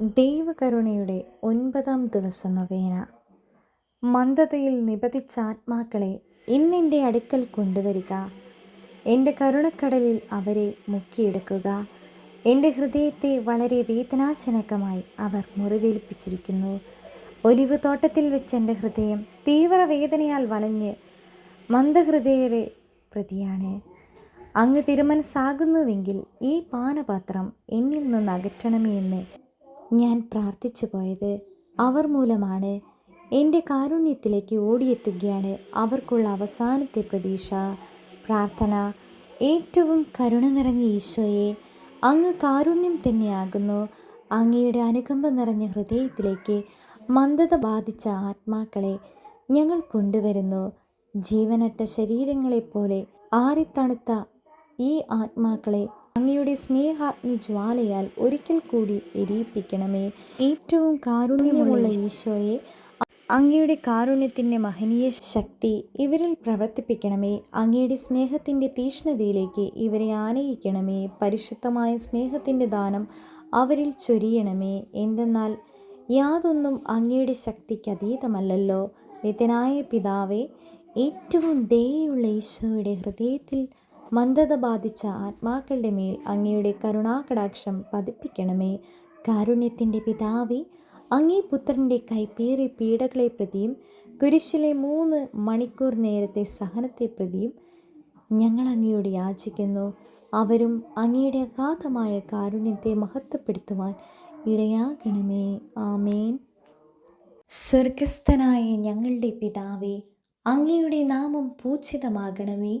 ദൈവകരുണയുടെ ഒൻപതാം ദിവസം നൊവേന. മന്ദതയിൽ നിപതിച്ച ആത്മാക്കളെ ഇന്നെന്റെ അടുക്കൽ കൊണ്ടുവരിക. എന്റെ കരുണക്കടലിൽ അവരെ മുക്കിയെടുക്കുക. എന്റെ ഹൃദയത്തെ വളരെ വേദനാജനകമായി അവർ മുറിവേൽപ്പിച്ചിരിക്കുന്നു. ഒലിവ് തോട്ടത്തിൽ വെച്ച് എന്റെ ഹൃദയം തീവ്രവേദനയാൽ വലഞ്ഞ് മന്ദഹൃദയരെ പ്രതിയാണ്. അങ്ങ് തിരുമനസ്സാകുന്നുവെങ്കിൽ ഈ പാനപാത്രം എന്നിൽ നിന്ന് അകറ്റണമേ എന്ന് ഞാൻ പ്രാർത്ഥിച്ചു പോയത് അവർ മൂലമാണ്. എന്റെ കാരുണ്യത്തിലേക്ക് ഓടിയെത്തുകയാണ് അവർക്കുള്ള അവസാനത്തെ പ്രതീക്ഷ. പ്രാർത്ഥന. ഏറ്റവും കരുണ നിറഞ്ഞ ഈശോയെ അങ്ങ് കാരുണ്യം തന്നെയാകുന്നു. അങ്ങയുടെ അനുകമ്പ നിറഞ്ഞ ഹൃദയത്തിലേക്ക് മന്ദത ബാധിച്ച ആത്മാക്കളെ ഞങ്ങൾ കൊണ്ടുവരുന്നു. ജീവനറ്റ ശരീരങ്ങളെപ്പോലെ ആറിത്തണുത്ത ഈ ആത്മാക്കളെ അങ്ങയുടെ സ്നേഹാഗ്നി ജ്വാലയാൽ ഒരിക്കൽ കൂടി എരിയിപ്പിക്കണമേ. ഏറ്റവും കാരുണ്യമുള്ള ഈശോയെ അങ്ങയുടെ കാരുണ്യത്തിന്റെ മഹനീയ ശക്തി ഇവരിൽ പ്രവർത്തിപ്പിക്കണമേ. അങ്ങയുടെ സ്നേഹത്തിന്റെ തീഷ്ണതയിലേക്ക് ഇവരെ ആനയിക്കണമേ. പരിശുദ്ധമായ സ്നേഹത്തിന്റെ ദാനം അവരിൽ ചൊരിയണമേ. എന്തെന്നാൽ യാതൊന്നും അങ്ങയുടെ ശക്തിക്ക് അതീതമല്ലല്ലോ. നിത്യനായ പിതാവേ ഏറ്റവും ദയുള്ള ഈശോയുടെ ഹൃദയത്തിൽ മന്ദത ബാധിച്ച ആത്മാക്കളുടെ മേൽ അങ്ങയുടെ കരുണാകടാക്ഷം പതിപ്പിക്കണമേ. കാരുണ്യത്തിന്റെ പിതാവേ അങ്ങേ പുത്രന്റെ കൈപ്പേറി പീഡകളെ പ്രതിയും കുരിശിലെ മൂന്ന് മണിക്കൂർ നേരത്തെ സഹനത്തെ പ്രതിയും ഞങ്ങൾ അങ്ങയോട് യാചിക്കുന്നു. അവരും അങ്ങയുടെ അഗാധമായ കാരുണ്യത്തെ മഹത്വപ്പെടുത്തുവാൻ ഇടയാകണമേ. ആമേൻ. സ്വർഗസ്ഥനായ ഞങ്ങളുടെ പിതാവേ അങ്ങയുടെ നാമം പൂജിതമാകണമേ.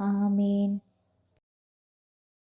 ആമേൻ